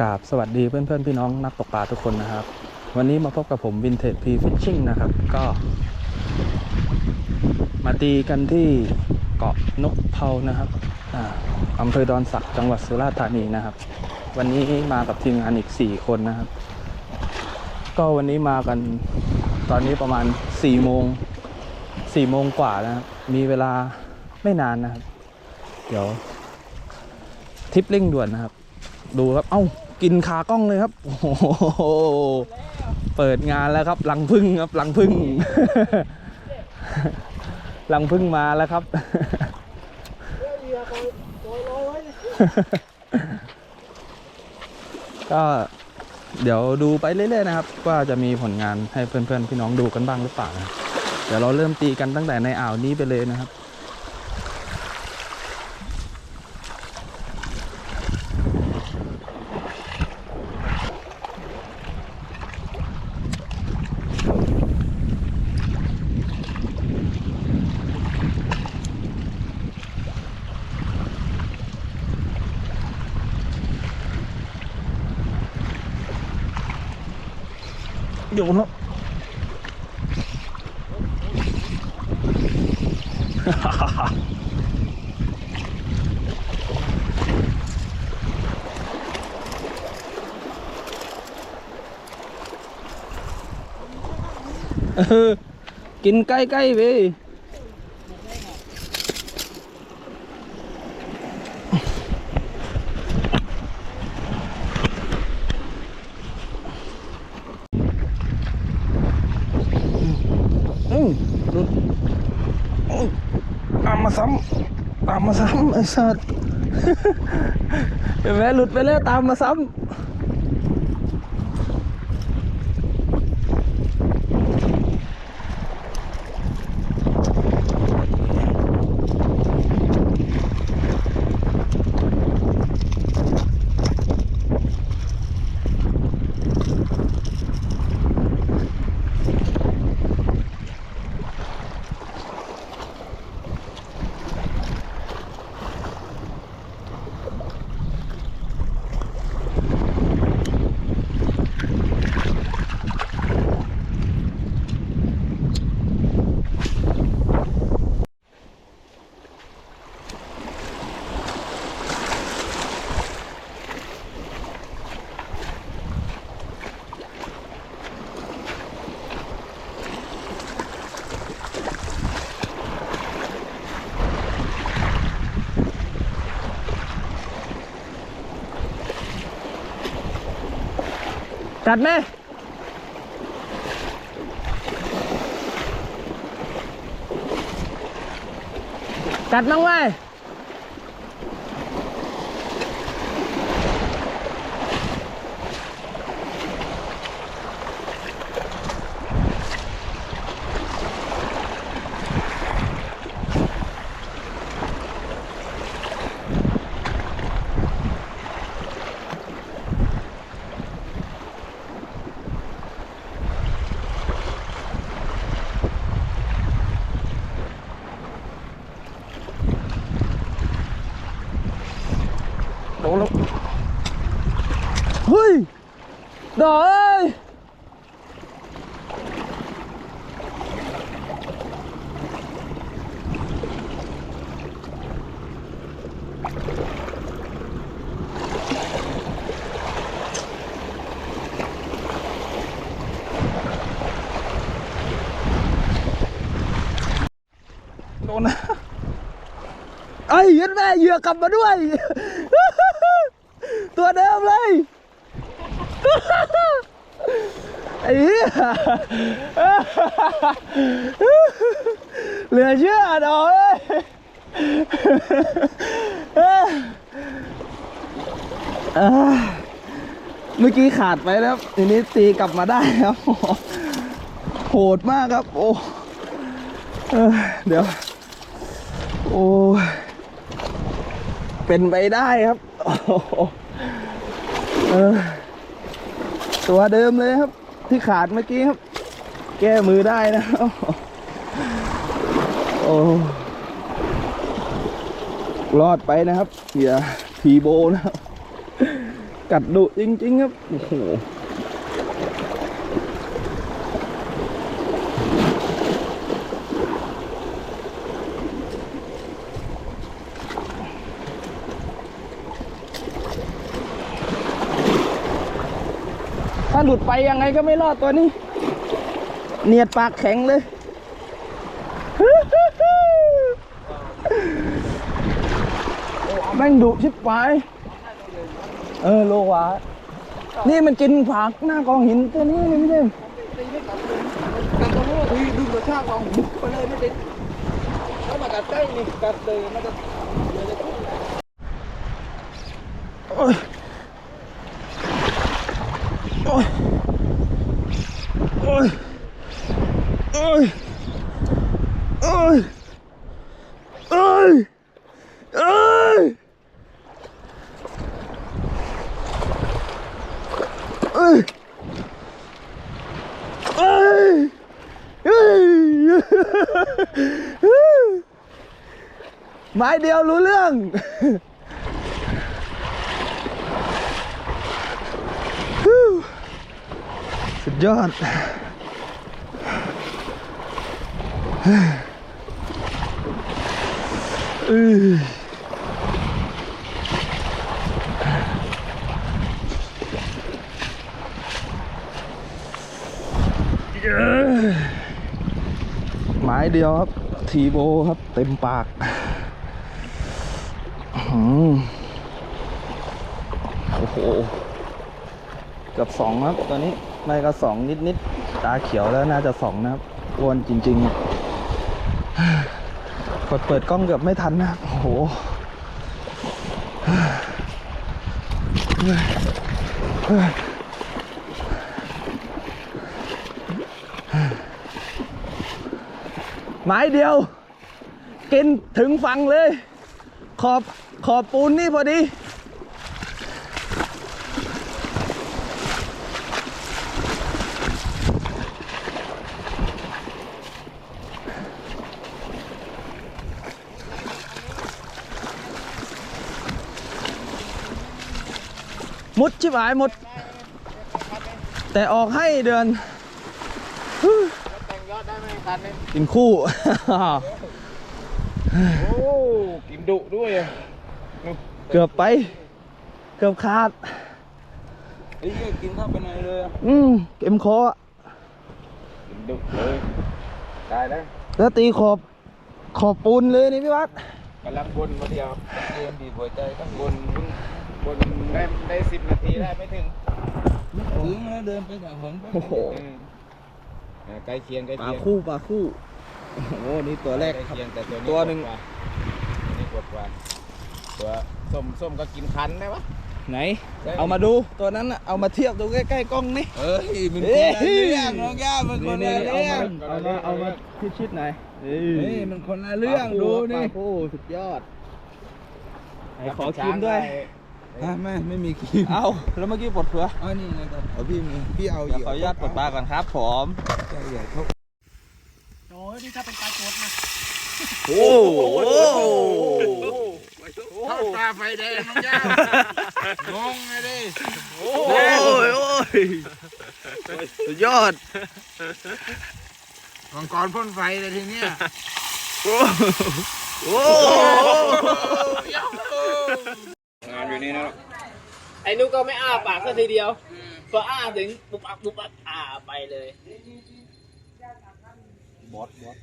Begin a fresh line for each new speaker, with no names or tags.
กราบสวัสดีเพื่อนๆพี่น้องนักตกปลาทุกคนนะครับ วันนี้มาพบกับผมวินเทจพีฟิชชิ่งนะครับ ก็ มาตีกันที่เกาะนกเพานะครับอ่าอำเภอดอนสักจังหวัดสุราษฎร์ธานีนะครับ วันนี้มากับทีมงานอีก 4 คนนะครับ ก็วันนี้มากันตอนนี้ประมาณ4โมง4โมงกว่านะครับ มีเวลาไม่นานนะครับ เดี๋ยวทริปเร่งด่วนนะครับ ดูครับ เอ้า กินคากล้องเลยครับ โอ้โห เปิดงานแล้วครับลังพึ่งครับลังพึ่งลังพึ่งมาแล้วครับ ก็เดี๋ยวดูไปเรื่อยๆนะครับ ว่าจะมีผลงานให้เพื่อนๆพี่น้องดูกันบ้างหรือเปล่านะเดี๋ยวเราเริ่มตีกันตั้งแต่ในอ่าวนี้ไปเลยนะครับ เดี๋ยวนะ เออกินใกล้ๆไปอืมหลุดอืมตามมา ซ้ำตามมาซ้ำไอ้สัตว์เห็นไหมหลุดไปแล้วตามมาซ้ำ จัดไหมจัดมั้งไห เฮ้ยดอกเอ้ยโดนนะไอ้ยันแม่เหยื่อกลับมาด้วย ตัวเดิมเลย ไอ้เหี้ยเหลือเชื่อดอกเอ้ยเมื่อกี้ขาดไปแล้วทีนี้ตีกลับมาได้ครับโหดมากครับ โอ้เดี๋ยว โอ้เป็นไปได้ครับเออ ตัวเดิมเลยครับ ที่ขาดเมื่อกี้ครับ แก้มือได้นะครับโอ้รอดไปนะครับอย่าทีโบนะครับกัดดุจริง ๆ ครับโอ้โห ถ้าหลุดไปยังไงก็ไม่รอดตัวนี้ เนียดปากแข็งเลยแม่งดุชิบไปเออโลวะนี่มันกินผักหน้ากองหินตัวนี้เลยไม่ใช่
กันตรงนู้คุยดูกระชากลองบุกไปเลยไม่ติดแล้วมากัดใกล้นี่กัดเลยมันจะ
โอ้ยโอ้ยโอ้ยโอ้ยโยอด อือหมายเดียวครับ ทีโบครับ เต็มปากโอ้โห กับสองครับตอนนี้ ไม่ก็สองนิดนิดๆตาเขียวแล้วน่าจะสองนะครับอ้วนจริงๆกดเปิดกล้องเกือบไม่ทันนะโอ้โหไม้เดียว กินถึงฝั่งเลย ขอบขอบปูนนี่พอดี มุดชิบหายหมด แต่ออกให้เดือน
แต่งยอดได้ไหมคันนี้
กินคู่
โอ้กินดุด้วยอะ
เกือบไป เกือบขาด
ไอ้เหี้ยกินเข้าไปในเลยอะ
อืมเก็มคออะ
กินดุเลยได้แล้ว
แล้วตีขอบขอบปูนเลยนี่พี่วัด
กำลังบนมาเดียวเรียนดีหัวใจต้องบน บนได้ได้สิบนาทีได้ไม่ถึงไม่ถึงแล้วเดินไปกับผม
โอ้โห
ใกล้เคียงใกล้
ปลา
เคียง
คู่ปลาคู่โอ้โหนี่ตัวแรก
ใกล้
ครับ
เคียงแต่ตัวนี้
ตัวหนึ่ง
กดกาตัวนี้กดกว่าตัวส้มส้มก็กินคันได้ปะ
ไหน
ได้
เอามาดูตัวนั้นน่ะเอามาเทียบดูใกล้ๆกล้องนี่
เอ้ยมัน
เอ้
คน
ย
ละเรื่องน้องย่ามันคนละ
เอา
เรื่อ
มางเอามาเอามาชิดๆหน่อยเอ้
เฮ้ยมันคนละเรื่องดูนี่
ปลาคู่สุดยอด ไหนขอคิมด้วย
ฮะไม่ไม่มีคิม
เอาแล้วเมื่อกี้ปลดเผือ
อ๋อนี่นะครับเอาพี่มีพี่เอา
เดี๋ยวขออนุญาตปลดปลาก่อนครับผม
ใช่ใหญ่เขา
โอ้ยนี่ถ้าเป็นปลาโจดนะ
โอ้โห
เข้าตาไฟแดงน้องย่างงเลยดิ
โอ้ยโอ้ยสุดยอด
มังกรพ่นไฟเลยทีเนี้ย
โอ้โห
งานอยู่นี่นะ
ไอ้นุกก็ไม่อ้าปากสักทีเดียวพออ้าถึงปุ๊บอับปุ๊บอับอ่าไปเลย
บอสบอส